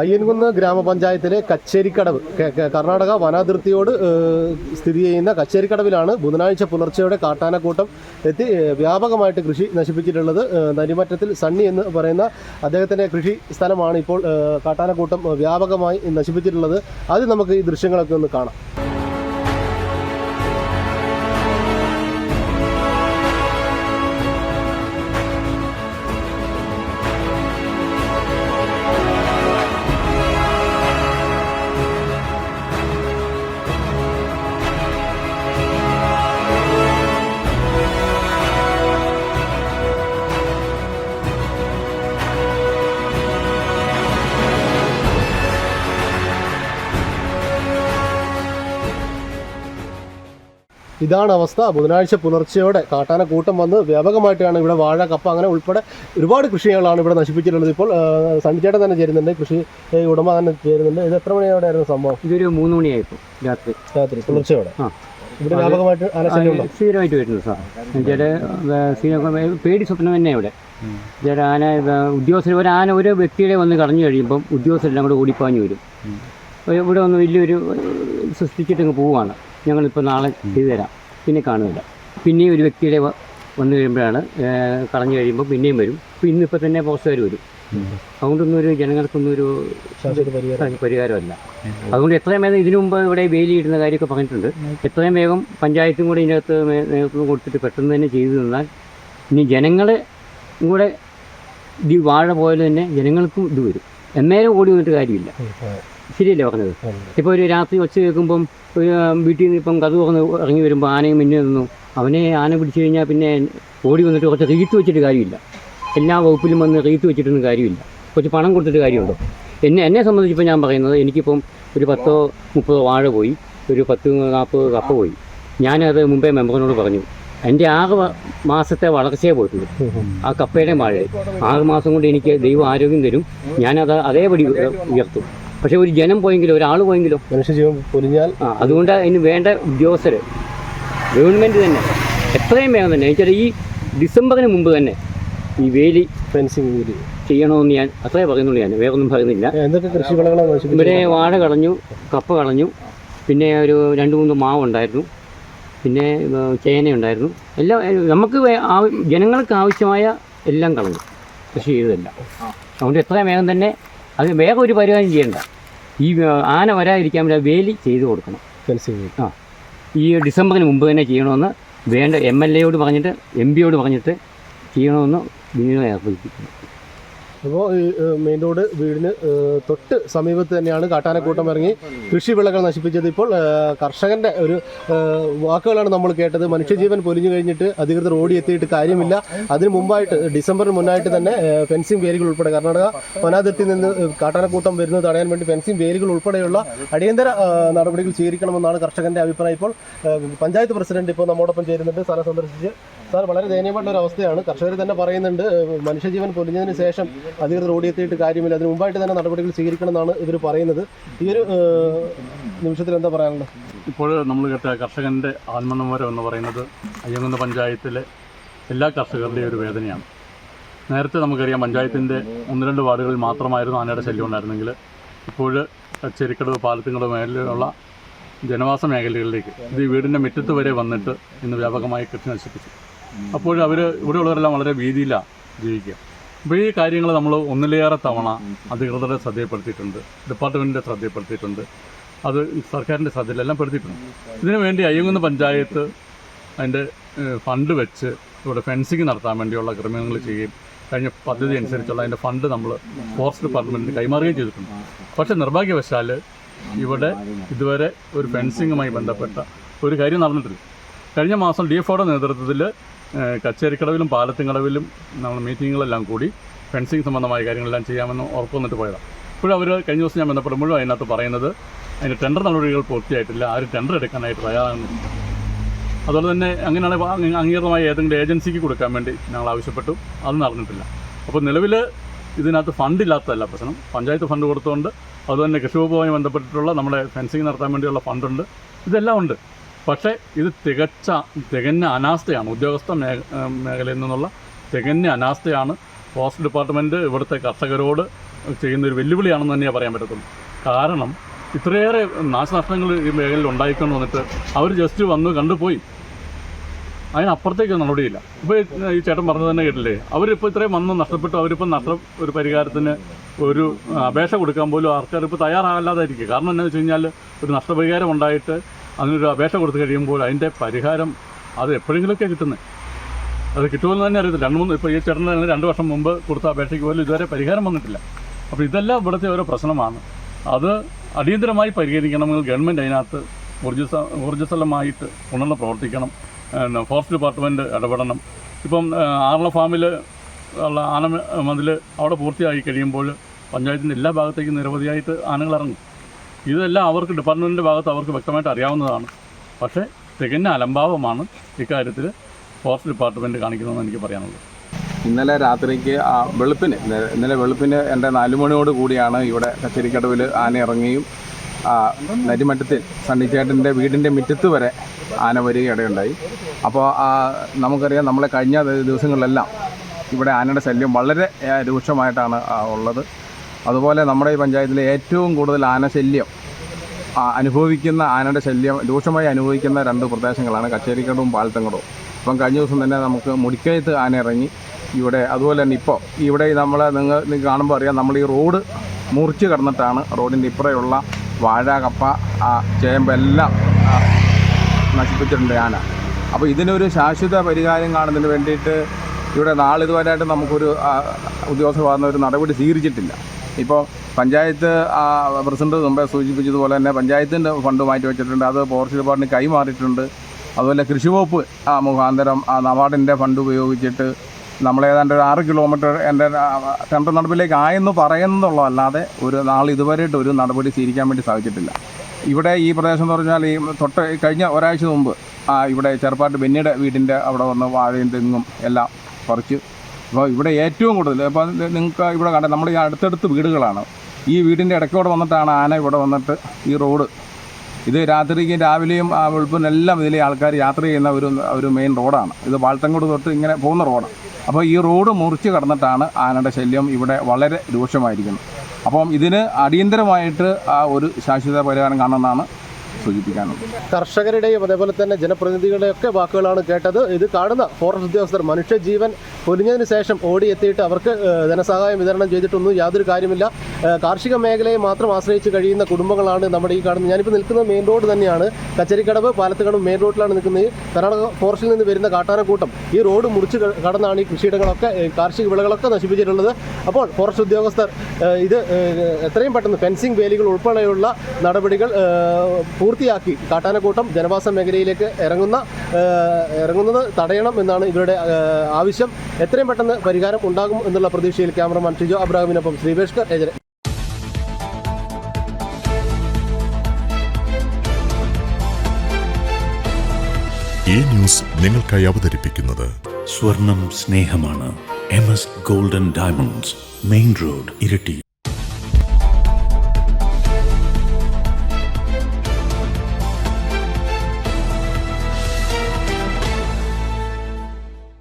അയ്യൻകുന്ന് ഗ്രാമപഞ്ചായത്തിലെ കച്ചേരിക്കടവ് കർണാടക വനാതിർത്തിയോട് സ്ഥിതി ചെയ്യുന്ന കച്ചേരിക്കടവിലാണ് ബുധനാഴ്ച പുലർച്ചെയോടെ കാട്ടാനക്കൂട്ടം എത്തി വ്യാപകമായിട്ട് കൃഷി നശിപ്പിച്ചിട്ടുള്ളത്. നരിമറ്റത്തിൽ സണ്ണി എന്ന് പറയുന്ന അദ്ദേഹത്തിന്റെ കൃഷി സ്ഥലമാണ് ഇപ്പോൾ കാട്ടാനക്കൂട്ടം വ്യാപകമായി നശിപ്പിച്ചിട്ടുള്ളത്. അത് നമുക്ക് ഈ ദൃശ്യങ്ങളൊക്കെ ഒന്ന് കാണാം. ഇതാണ് അവസ്ഥ. ബുധനാഴ്ച പുലർച്ചയോടെ കാട്ടാന കൂട്ടം വന്ന് വ്യാപകമായിട്ടാണ് ഇവിടെ വാഴ കപ്പ അങ്ങനെ ഉൾപ്പെടെ ഒരുപാട് കൃഷികളാണ് ഇവിടെ നശിപ്പിച്ചിട്ടുള്ളത്. ഇപ്പോൾ സണ്ണിച്ചേട്ടൻ തന്നെ ചേരുന്നുണ്ട്. കൃഷി ഉടമ തന്നെ ചേരുന്നുണ്ട്. ഇത് എത്ര മണിയോടെയായിരുന്നു സംഭവം? ഇതൊരു മൂന്ന് മണിയായിപ്പോൾ രാത്രി. രാത്രി പുലർച്ചയോടെ. ഇവിടെ വ്യാപകമായിട്ട് സ്ഥിരമായിട്ട് വരുന്നു സാർ. ചേട്ടാ പേടി സ്വപ്നം തന്നെ ഇവിടെ. ചേട്ടാ ആന ഉദ്യോഗസ്ഥർ ഒരു ആന ഒരു വ്യക്തിയുടെ വന്ന് കടഞ്ഞു കഴിയുമ്പം ഉദ്യോഗസ്ഥരെല്ലാം കൂടെ ഓടിപ്പാഞ്ഞു വരും. ഇവിടെ ഒന്ന് വലിയൊരു സൃഷ്ടിച്ചിട്ട് അങ്ങ് പോവുകയാണ് ഞങ്ങളിപ്പോൾ നാളെ ചെയ്തു തരാം. പിന്നെ കാണുന്നില്ല. പിന്നെയും ഒരു വ്യക്തിയുടെ വന്നു കഴിയുമ്പോഴാണ് കളഞ്ഞു കഴിയുമ്പോൾ പിന്നെയും വരും. ഇപ്പം ഇന്നിപ്പോൾ തന്നെ പോസ്റ്റുകാർ വരും. അതുകൊണ്ടൊന്നും ഒരു ജനങ്ങൾക്കൊന്നും ഒരു പരിഹാരമല്ല. അതുകൊണ്ട് എത്രയും വേഗം ഇതിനു മുമ്പ് ഇവിടെ വേലി ഇടുന്ന കാര്യമൊക്കെ പറഞ്ഞിട്ടുണ്ട്. എത്രയും വേഗം പഞ്ചായത്തും കൂടെ ഇതിനകത്ത് നേതൃത്വം കൊടുത്തിട്ട് പെട്ടെന്ന് തന്നെ ചെയ്തു തന്നാൽ ഇനി ജനങ്ങൾ കൂടെ ഇത് ഈ വാഴ പോലെ തന്നെ ജനങ്ങൾക്കും ഇത് വരും. എന്നേരം ഓടി വന്നിട്ട് കാര്യമില്ല. ശരിയല്ലേ പറഞ്ഞത്? ഇപ്പോൾ ഒരു രാത്രി ഒച്ച കേൾക്കുമ്പം ഒരു വീട്ടിൽ നിന്ന് ഇപ്പം കഥ തുറന്ന് ഇറങ്ങി വരുമ്പോൾ ആനയും മിന്നു നിന്നു. അവനെ ആന പിടിച്ചു കഴിഞ്ഞാൽ പിന്നെ ഓടി വന്നിട്ട് കുറച്ച് റീത്ത് വെച്ചിട്ട് കാര്യമില്ല. എല്ലാ വകുപ്പിലും വന്ന് റീത്ത് വെച്ചിട്ടൊന്നും കാര്യമില്ല. കുറച്ച് പണം കൊടുത്തിട്ട് കാര്യമുണ്ടോ? എന്നെ എന്നെ സംബന്ധിച്ചിപ്പോൾ ഞാൻ പറയുന്നത് എനിക്കിപ്പം ഒരു പത്തോ മുപ്പതോ വാഴ പോയി. ഒരു പത്ത് നാൽപ്പത് കപ്പ പോയി. ഞാനത് മുമ്പേ മെമ്പറിനോട് പറഞ്ഞു എന്റെ ആറ് മാസത്തെ വളർച്ചയെ പോയിട്ടുള്ളൂ. ആ കപ്പയുടെ മഴ. ആറ് മാസം കൊണ്ട് എനിക്ക് ദൈവം ആരോഗ്യം തരും. ഞാനത് അതേപടി ഉയ- ഉയർത്തും. പക്ഷേ ഒരു ജനം പോയെങ്കിലോ ഒരാൾ പോയെങ്കിലോ? മനുഷ്യജീവൻ പൊലിഞ്ഞാൽ ആ അതുകൊണ്ട് അതിന് വേണ്ട ഉദ്യോഗസ്ഥർ ഗവൺമെന്റ് തന്നെ എത്രയും വേഗം തന്നെ. എന്നുവെച്ചാൽ ഈ ഡിസംബറിന് മുമ്പ് തന്നെ ഈ വേലി ഫെൻസിങ് ചെയ്യണമെന്ന് ഞാൻ അത്രേ പറയുന്നുള്ളൂ ഞാൻ വേറെ ഒന്നും പറയുന്നില്ല എന്തൊക്കെ കൃഷി വിളകളാണ് ഇവിടെ വാഴ കളഞ്ഞു കപ്പ കളഞ്ഞു പിന്നെ ഒരു രണ്ട് മൂന്ന് മാവ് ഉണ്ടായിരുന്നു പിന്നെ ചേന ഉണ്ടായിരുന്നു. എല്ലാം നമുക്ക് ജനങ്ങൾക്ക് ആവശ്യമായ എല്ലാം കളഞ്ഞു കൃഷി ചെയ്തതല്ല. അതുകൊണ്ട് എത്രയും വേഗം തന്നെ അത് വേഗം ഒരു പരിഹാരം ചെയ്യണ്ട. ഈ ആന വരാതിരിക്കാൻ വേണ്ടി വേലി ചെയ്തു കൊടുക്കണം. ആ. ഈ ഡിസംബറിന് മുമ്പ് തന്നെ ചെയ്യണമെന്ന് വേണ്ട എം എൽ എയോട് പറഞ്ഞിട്ട് എം പിയോട് പറഞ്ഞിട്ട് ചെയ്യണമെന്ന് വിനിയോഗം ഏർപ്പെടുത്തിക്കുന്നു അപ്പോൾ ഈ മെയിൻ റോഡ് വീടിന് തൊട്ട് സമീപത്ത് തന്നെയാണ് കാട്ടാനക്കൂട്ടം ഇറങ്ങി കൃഷി വിളകൾ നശിപ്പിച്ചത്. ഇപ്പോൾ കർഷകന്റെ ഒരു വാക്കുകളാണ് നമ്മൾ കേട്ടത്. മനുഷ്യജീവൻ പൊലിഞ്ഞു കഴിഞ്ഞിട്ട് അധികൃതർ ഓടിയെത്തിയിട്ട് കാര്യമില്ല. അതിന് മുമ്പായിട്ട് ഡിസംബറിന് മുന്നായിട്ട് തന്നെ ഫെൻസിങ് വേലികൾ ഉൾപ്പെടെ കർണാടക വനാതിർത്തി നിന്ന് കാട്ടാനക്കൂട്ടം വരുന്നത് തടയാൻ വേണ്ടി ഫെൻസിങ് വേലികൾ ഉൾപ്പെടെയുള്ള അടിയന്തര നടപടികൾ സ്വീകരിക്കണമെന്നാണ് കർഷകന്റെ അഭിപ്രായം. ഇപ്പോൾ പഞ്ചായത്ത് പ്രസിഡന്റ് ഇപ്പോൾ നമ്മോടൊപ്പം ചേരുന്നുണ്ട്. സ്ഥലം സന്ദർശിച്ച് സാർ വളരെ ദയനീയമായിട്ടുള്ള ഒരു അവസ്ഥയാണ്. കർഷകർ തന്നെ പറയുന്നുണ്ട് മനുഷ്യജീവൻ പൊലിഞ്ഞതിന് ശേഷം അധികൃതർ ഓടിയെത്തിയിട്ട് കാര്യമില്ല. അതിന് മുമ്പായിട്ട് തന്നെ നടപടികൾ സ്വീകരിക്കണം എന്നാണ് ഇവർ പറയുന്നത്. ഈ ഒരു നിമിഷത്തിൽ എന്താ പറയാനുള്ളത്? ഇപ്പോൾ നമ്മൾ കേട്ട കർഷകന്റെ ആത്മനിർഭരം എന്ന് പറയുന്നത് അയ്യങ്ങുന്ന പഞ്ചായത്തിലെ എല്ലാ കർഷകരുടെയും ഒരു വേദനയാണ്. നേരത്തെ നമുക്കറിയാം പഞ്ചായത്തിന്റെ ഒന്ന് രണ്ട് വാർഡുകളിൽ മാത്രമായിരുന്നു ആനയുടെ ശല്യം ഉണ്ടായിരുന്നെങ്കിൽ. ഇപ്പോൾ ചെരിക്കടവ് പാലത്തിങ്കടവ് മേഖലയിലുള്ള ജനവാസ മേഖലകളിലേക്ക് ഇത് വീടിന്റെ മുറ്റത്ത് വരെ വന്നിട്ട് ഇന്ന് വ്യാപകമായി കൃഷി നശിപ്പിച്ചു അപ്പോൾ അവർ ഇവിടെയുള്ളവരെല്ലാം വളരെ ഭീതിയിലാണ് ജീവിക്കുക അപ്പോൾ ഈ കാര്യങ്ങൾ നമ്മൾ ഒന്നിലേറെ തവണ അധികൃതരുടെ ശ്രദ്ധയപ്പെടുത്തിയിട്ടുണ്ട് ഡിപ്പാർട്ട്മെന്റിന്റെ ശ്രദ്ധയപ്പെടുത്തിയിട്ടുണ്ട് അത് സർക്കാരിന്റെ ശ്രദ്ധയിലെല്ലാം പെടുത്തിയിട്ടുണ്ട്. ഇതിനു വേണ്ടി അയ്യങ്കുന്ന് പഞ്ചായത്ത് അതിന്റെ ഫണ്ട് വെച്ച് ഇവിടെ ഫെൻസിങ് നടത്താൻ വേണ്ടിയുള്ള ക്രമീകരണങ്ങൾ ചെയ്യുകയും കഴിഞ്ഞ പദ്ധതി അനുസരിച്ചുള്ള അതിന്റെ ഫണ്ട് നമ്മൾ ഫോറസ്റ്റ് ഡിപ്പാർട്ട്മെന്റിന് കൈമാറുകയും ചെയ്തിട്ടുണ്ട്. പക്ഷേ നിർഭാഗ്യവശാൽ ഇവിടെ ഇതുവരെ ഒരു ഫെൻസിങ്ങുമായി ബന്ധപ്പെട്ട ഒരു കാര്യം നടന്നിട്ടില്ല. കഴിഞ്ഞ മാസം ഡി എഫ് ഒയുടെ നേതൃത്വത്തിൽ കച്ചേരിക്കടവിലും പാലത്തിങ്കടവിലും നമ്മൾ മീറ്റിങ്ങുകളെല്ലാം കൂടി ഫെൻസിങ് സംബന്ധമായ കാര്യങ്ങളെല്ലാം ചെയ്യാമെന്ന് ഉറപ്പ് വന്നിട്ട് പോയതാണ് ഇപ്പോഴും അവർ കഴിഞ്ഞ ദിവസം ഞാൻ ബന്ധപ്പെടുമ്പോഴും അതിനകത്ത് പറയുന്നത് അതിന്റെ ടെൻഡർ നടപടികൾ പൂർത്തിയായിട്ടില്ല ആരും ടെൻഡർ എടുക്കാനായിട്ട് തയ്യാറാകുന്നില്ല അതുപോലെ തന്നെ അങ്ങനെയാണ് അംഗീകൃതമായ ഏതെങ്കിലും ഏജൻസിക്ക് കൊടുക്കാൻ വേണ്ടി ഞങ്ങൾ ആവശ്യപ്പെട്ടു. അത് നടന്നിട്ടില്ല അപ്പോൾ നിലവിൽ ഇതിനകത്ത് ഫണ്ട് ഇല്ലാത്തതല്ല പ്രശ്നം. പഞ്ചായത്ത് ഫണ്ട് കൊടുത്തുകൊണ്ട് അതുതന്നെ കൃഷിവകുപ്പുമായി ബന്ധപ്പെട്ടിട്ടുള്ള നമ്മുടെ ഫെൻസിങ് നടത്താൻ വേണ്ടിയുള്ള ഫണ്ടുണ്ട് ഇതെല്ലാം ഉണ്ട്. പക്ഷേ ഇത് തികച്ച തികഞ്ഞ അനാസ്ഥയാണ്. ഉദ്യോഗസ്ഥ മേഖ മേഖലയിൽ നിന്നുള്ള തികഞ്ഞ അനാസ്ഥയാണ് ഫോറസ്റ്റ് ഡിപ്പാർട്ട്മെന്റ് ഇവിടുത്തെ കർഷകരോട് ചെയ്യുന്ന ഒരു വെല്ലുവിളിയാണെന്ന് തന്നെയാണ് പറയാൻ പറ്റത്തുള്ളൂ. കാരണം ഇത്രയേറെ നാശനഷ്ടങ്ങൾ ഈ മേഖലയിൽ ഉണ്ടായിക്കൊണ്ട് വന്നിട്ട് അവർ ജസ്റ്റ് വന്ന് കണ്ടുപോയി. അതിനപ്പുറത്തേക്ക് നടപടിയില്ല. ഇപ്പോൾ ഈ ചേട്ടൻ പറഞ്ഞത് തന്നെ കേട്ടില്ലേ? അവരിപ്പോൾ ഇത്രയും വന്ന് നഷ്ടപ്പെട്ടു. അവരിപ്പോൾ നഷ്ട ഒരു പരിഹാരത്തിന് ഒരു അപേക്ഷ കൊടുക്കാൻ പോലും ആൾക്കാർ ഇപ്പോൾ തയ്യാറാകാല്ലാതായിരിക്കും കാരണം എന്താണെന്ന് വെച്ച് കഴിഞ്ഞാൽ ഒരു നഷ്ടപരിഹാരം ഉണ്ടായിട്ട് അതിനൊരു അപേക്ഷ കൊടുത്തു കഴിയുമ്പോൾ അതിന്റെ പരിഹാരം അത് എപ്പോഴെങ്കിലുമൊക്കെ കിട്ടുന്നത് അത് കിട്ടുമെന്ന് തന്നെ അറിയത്തില്ല. രണ്ട് മൂന്ന് ഇപ്പോൾ ഈ ചേട്ടൻ തന്നെ രണ്ട് വർഷം മുമ്പ് കൊടുത്ത അപേക്ഷയ്ക്ക് പോലും ഇതുവരെ പരിഹാരം വന്നിട്ടില്ല. അപ്പോൾ ഇതെല്ലാം ഇവിടുത്തെ ഓരോ പ്രശ്നമാണ്. അത് അടിയന്തരമായി പരിഹരിക്കണമെങ്കിൽ ഗവൺമെന്റ് അതിനകത്ത് ഊർജസ ഊർജസ്വലമായിട്ട് ഉണർന്ന് പ്രവർത്തിക്കണം. ഫോറസ്റ്റ് ഡിപ്പാർട്ട്മെന്റ് ഇടപെടണം. ഇപ്പം ആറള ഫാമിൽ ഉള്ള ആന മതിൽ അവിടെ പൂർത്തിയായി കഴിയുമ്പോൾ പഞ്ചായത്തിന്റെ എല്ലാ ഭാഗത്തേക്കും നിരവധിയായിട്ട് ആനകൾ ഇറങ്ങും. ഇതെല്ലാം അവർക്ക് ഡിപ്പാർട്ട്മെന്റിന്റെ ഭാഗത്ത് അവർക്ക് വ്യക്തമായിട്ട് അറിയാവുന്നതാണ്. പക്ഷേ തികഞ്ഞ അലംഭാവമാണ് ഇക്കാര്യത്തിൽ ഫോറസ്റ്റ് ഡിപ്പാർട്ട്മെന്റ് കാണിക്കുന്നതെന്ന് എനിക്ക് പറയാനുള്ളത്. ഇന്നലെ രാത്രിക്ക് ആ വെളുപ്പിന് ഇന്നലെ- വെളുപ്പിന് എന്റെ നാലുമണിയോട് കൂടിയാണ് ഇവിടെ കച്ചേരിക്കടവിൽ ആന ഇറങ്ങിയും നരിമറ്റത്തിൽ സണ്ണിച്ചേട്ടന്റെ വീടിന്റെ മുറ്റത്ത് വരെ ആന വരികയിടയുണ്ടായി അപ്പോൾ നമുക്കറിയാം നമ്മളെ കഴിഞ്ഞ ദിവസങ്ങളിലെല്ലാം ഇവിടെ ആനയുടെ ശല്യം വളരെ രൂക്ഷമായിട്ടാണ് ഉള്ളത്. അതുപോലെ നമ്മുടെ ഈ പഞ്ചായത്തിലെ ഏറ്റവും കൂടുതൽ ആനശല്യം അനുഭവിക്കുന്ന ആനയുടെ ശല്യം രൂക്ഷമായി അനുഭവിക്കുന്ന രണ്ട് പ്രദേശങ്ങളാണ് കച്ചേരിക്കടവും പാലത്തങ്കടവും. അപ്പം കഴിഞ്ഞ ദിവസം തന്നെ നമുക്ക് മുടിക്കയത്ത് ആന ഇറങ്ങി. ഇവിടെ അതുപോലെ തന്നെ ഇപ്പോൾ ഇവിടെ നമ്മൾ നിങ്ങൾ നിങ്ങൾ കാണുമ്പോൾ അറിയാം നമ്മൾ ഈ റോഡ് മുറിച്ച് കടന്നിട്ടാണ് റോഡിന്റെ ഇപ്പുറയുള്ള വാഴ കപ്പ ചേമ്പ് എല്ലാം നശിപ്പിച്ചിട്ടുണ്ട് ആന. അപ്പോൾ ഇതിനൊരു ശാശ്വത പരിഹാരം കാണുന്നതിന് വേണ്ടിയിട്ട് ഇവിടെ നാളിതുവരെയായിട്ട് നമുക്കൊരു ഉദ്യോഗസ്ഥ വന്ന ഒരു നടപടി സ്വീകരിച്ചിട്ടില്ല. ഇപ്പോൾ പഞ്ചായത്ത് പ്രസിഡന്റ് മുമ്പേ സൂചിപ്പിച്ചതുപോലെ തന്നെ പഞ്ചായത്തിന്റെ ഫണ്ട് മാറ്റി വെച്ചിട്ടുണ്ട്. അത് ഫോറസ്റ്റ് ഡിപ്പാർട്ട്മെന്റ് കൈമാറിയിട്ടുണ്ട്. അതുപോലെ കൃഷിവകുപ്പ് ആ മുഖാന്തരം ആ നവാർഡിന്റെ ഫണ്ട് ഉപയോഗിച്ചിട്ട് നമ്മളേതാണ്ട് ഒരു ആറ് കിലോമീറ്റർ എന്റെ ടെൻഡർ നടപ്പിലേക്ക് ആയെന്ന് പറയുന്നുള്ളതല്ലാതെ ഒരു നാൾ ഇതുവരെയായിട്ട് ഒരു നടപടി സ്വീകരിക്കാൻ വേണ്ടി സാധിച്ചിട്ടില്ല. ഇവിടെ ഈ പ്രദേശം എന്ന് പറഞ്ഞാൽ ഈ തൊട്ട് കഴിഞ്ഞ ഒരാഴ്ച മുമ്പ് ഇവിടെ ചെറുപ്പാട്ട് ബെന്നിയുടെ വീടിന്റെ അവിടെ വന്ന് വാഴയും തെങ്ങും എല്ലാം പറിച്ച് അപ്പോൾ ഇവിടെ ഏറ്റവും കൂടുതൽ അപ്പോൾ നിങ്ങൾക്ക് ഇവിടെ കണ്ട നമ്മൾ ഈ അടുത്തടുത്ത് വീടുകളാണ്. ഈ വീടിന്റെ ഇടയ്ക്കൂടെ വന്നിട്ടാണ് ആന ഇവിടെ വന്നിട്ട് ഈ റോഡ്. ഇത് രാത്രിക്കും രാവിലെയും വെളുപ്പിനും എല്ലാം ഇതിലെ ആൾക്കാർ യാത്ര ചെയ്യുന്ന ഒരു ഒരു മെയിൻ റോഡാണ്. ഇത് വാൾത്തങ്കോട് തൊട്ട് ഇങ്ങനെ പോകുന്ന റോഡാണ്. അപ്പോൾ ഈ റോഡ് മുറിച്ച് കടന്നിട്ടാണ് ആനയുടെ ശല്യം ഇവിടെ വളരെ രൂക്ഷമായിരിക്കുന്നത്. അപ്പം ഇതിന് അടിയന്തരമായിട്ട് ആ ഒരു ശാശ്വത പരിഹാരം കാണണമെന്നാണ് സൂചിപ്പിക്കാനുള്ളത് കർഷകരുടെയും അതേപോലെ തന്നെ ജനപ്രതിനിധികളുടെയും ഒക്കെ വാക്കുകളാണ് കേട്ടത്. ഇത് കാണുന്ന ഫോറസ്റ്റ് ഉദ്യോഗസ്ഥർ മനുഷ്യജീവൻ പൊലിഞ്ഞതിന് ശേഷം ഓടിയെത്തിയിട്ട് അവർക്ക് ധനസഹായം വിതരണം ചെയ്തിട്ടൊന്നും യാതൊരു കാര്യമില്ല. കാർഷിക മേഖലയെ മാത്രം ആശ്രയിച്ച് കഴിയുന്ന കുടുംബങ്ങളാണ് നമ്മുടെ ഈ കാണുന്നത്. ഞാനിപ്പോൾ നിൽക്കുന്നത് മെയിൻ റോഡ് തന്നെയാണ്. കച്ചേരിക്കടവ് പാലത്തുകടവ് മെയിൻ റോഡിലാണ് നിൽക്കുന്നത്. കർണാടക ഫോറസ്റ്റിൽ നിന്ന് വരുന്ന കാട്ടാനക്കൂട്ടം ഈ റോഡ് മുറിച്ച് കടന്നാണ് ഈ കൃഷിയിടങ്ങളൊക്കെ കാർഷിക വിളകളൊക്കെ നശിപ്പിച്ചിട്ടുള്ളത്. അപ്പോൾ ഫോറസ്റ്റ് ഉദ്യോഗസ്ഥർ ഇത് എത്രയും പെട്ടെന്ന് ഫെൻസിംഗ് വേലികൾ ഉൾപ്പെടെയുള്ള നടപടികൾ ഏഹ്, പൂർത്തിയാക്കി. കാട്ടാനക്കൂട്ടം ജനവാസ മേഖലയിലേക്ക് ഇറങ്ങുന്ന ഇറങ്ങുന്നത് തടയണം എന്നാണ് ഇവരുടെ ആവശ്യം. എത്രയും പെട്ടെന്ന് പരിഹാരം ഉണ്ടാകും എന്നുള്ള പ്രതീക്ഷയിൽ ക്യാമറമാൻ ഷിജോ അബ്രാഹിമിനൊപ്പം ശ്രീവേഷ്കർ ഏജന ഈ ന്യൂസ് നിങ്ങൾക്കായി അവതരിപ്പിക്കുന്നത് സ്വർണം സ്നേഹമാണ്. M S golden diamonds. Main road ഇരട്ടി.